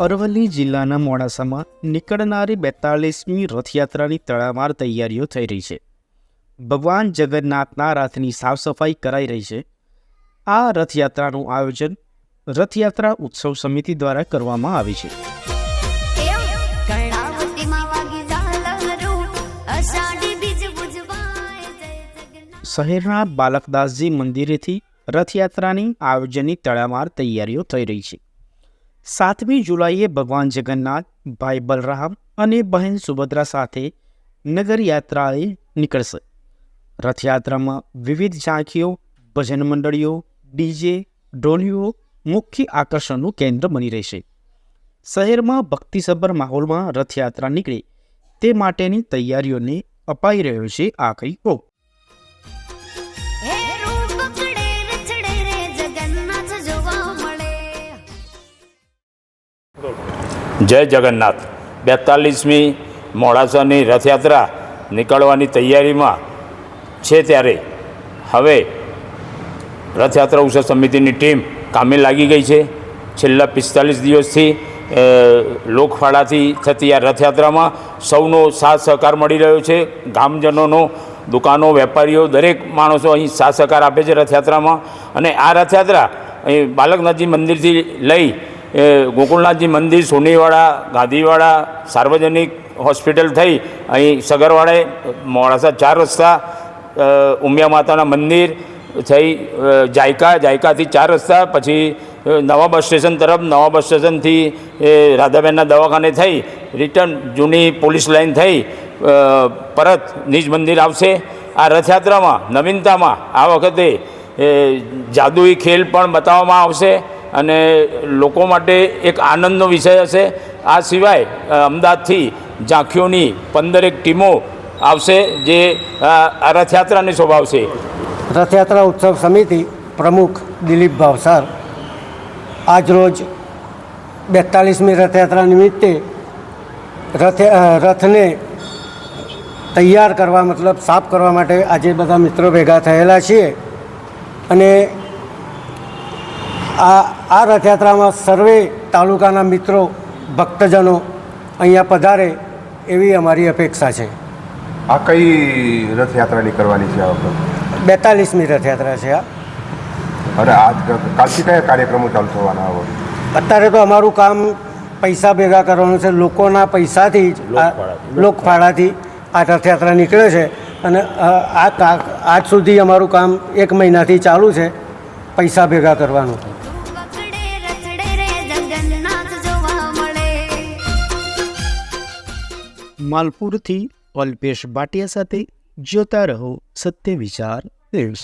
અરવલ્લી જિલ્લાના મોડાસામાં નીકળનારી બેતાળીસમી રથયાત્રાની તડામાર તૈયારીઓ થઈ રહી છે. ભગવાન જગન્નાથના રથની સાફ સફાઈ કરાઈ રહી છે. આ રથયાત્રાનું આયોજન રથયાત્રા ઉત્સવ સમિતિ દ્વારા કરવામાં આવે છે. શહેરના બાલકદાસજી મંદિરેથી રથયાત્રાની આયોજનની તડામાર તૈયારીઓ થઈ રહી છે. સાતમી જુલાઈએ ભગવાન જગન્નાથ, ભાઈ બલરામ અને બહેન સુભદ્રા સાથે નગરયાત્રાએ નીકળશે. રથયાત્રામાં વિવિધ ઝાંખીઓ, ભજન મંડળીઓ, ડીજે, ઢોલીઓ મુખ્ય આકર્ષણનું કેન્દ્ર બની રહેશે. શહેરમાં ભક્તિસભર માહોલમાં રથયાત્રા નીકળે તે માટેની તૈયારીઓને અપાઈ રહ્યો છે આખરી ઓપ. જય જગન્નાથ. બેતાલીસમી મોડાસાની રથયાત્રા નીકળવાની તૈયારીમાં છે ત્યારે. હવે રથયાત્રા ઉત્સવ સમિતિની ટીમ કામે લાગી ગઈ છે. છેલ્લા પિસ્તાલીસ દિવસથી લોકફાળાથી થતી આ રથયાત્રામાં સૌનો સાથ સહકાર મળી રહ્યો છે. ગામજનોનો, દુકાનો, વેપારીઓ, દરેક માણસો અહીં સાથ સહકાર આપે છે રથયાત્રામાં. અને આ રથયાત્રા અહીં બાલકનાથજી મંદિરથી લઈ એ ગોકુળનાથજી મંદિર, સોનીવાડા, ગાંધીવાડા, સાર્વજનિક હોસ્પિટલ થઈ અહીં સગરવાડે મોડાસા ચાર રસ્તા ઉમિયા માતાના મંદિર થઈ જાયકા, જાયકાથી ચાર રસ્તા, પછી નવા બસ સ્ટેશન તરફ, નવા બસ સ્ટેશનથી, એ, રાધાબેનના દવાખાને થઈ, રિટર્ન જૂની પોલીસ લાઇન થઈ પરત નિજ મંદિર આવશે. આ રથયાત્રામાં, નવીનતામાં આ વખતે જાદુઈ ખેલ પણ બતાવવામાં આવશે. અને લોકો માટે એક આનંદનો વિષય હશે. આ સિવાય અમદાવાદથી ઝાંખીઓની પંદરેક ટીમો આવશે જે રથયાત્રાની સ્વભાવ છે રથયાત્રા ઉત્સવ સમિતિ પ્રમુખ દિલીપ ભાવસાર આજરોજ બેતાલીસમી રથયાત્રા નિમિત્તે રથ રથને તૈયાર કરવા, મતલબ સાફ કરવા માટે આજે બધા મિત્રો ભેગા થયેલા છીએ. અને આ આ રથયાત્રામાં સર્વે તાલુકાના મિત્રો ભક્તજનો અહીંયા પધારે એવી અમારી અપેક્ષા છે. આ કઈ રથયાત્રા નીકળવાની છે આ વખત? બેતાલીસમી રથયાત્રા છે આ. અને આજ કાલથી કયા કાર્યક્રમો ચાલુ થવાના આ અત્યારે તો અમારું કામ પૈસા ભેગા કરવાનું છે લોકોના પૈસાથી જ લોકફાળાથી. લોકફાળાથી આ રથયાત્રા નીકળે છે. અને આ કા- આજ સુધી અમારું કામ એક મહિનાથી ચાલુ છે પૈસા ભેગા કરવાનું. માલપુરથી અલ્પેશ ભાટિયા સાથે જોતા રહો સત્ય વિચાર ન્યૂઝ.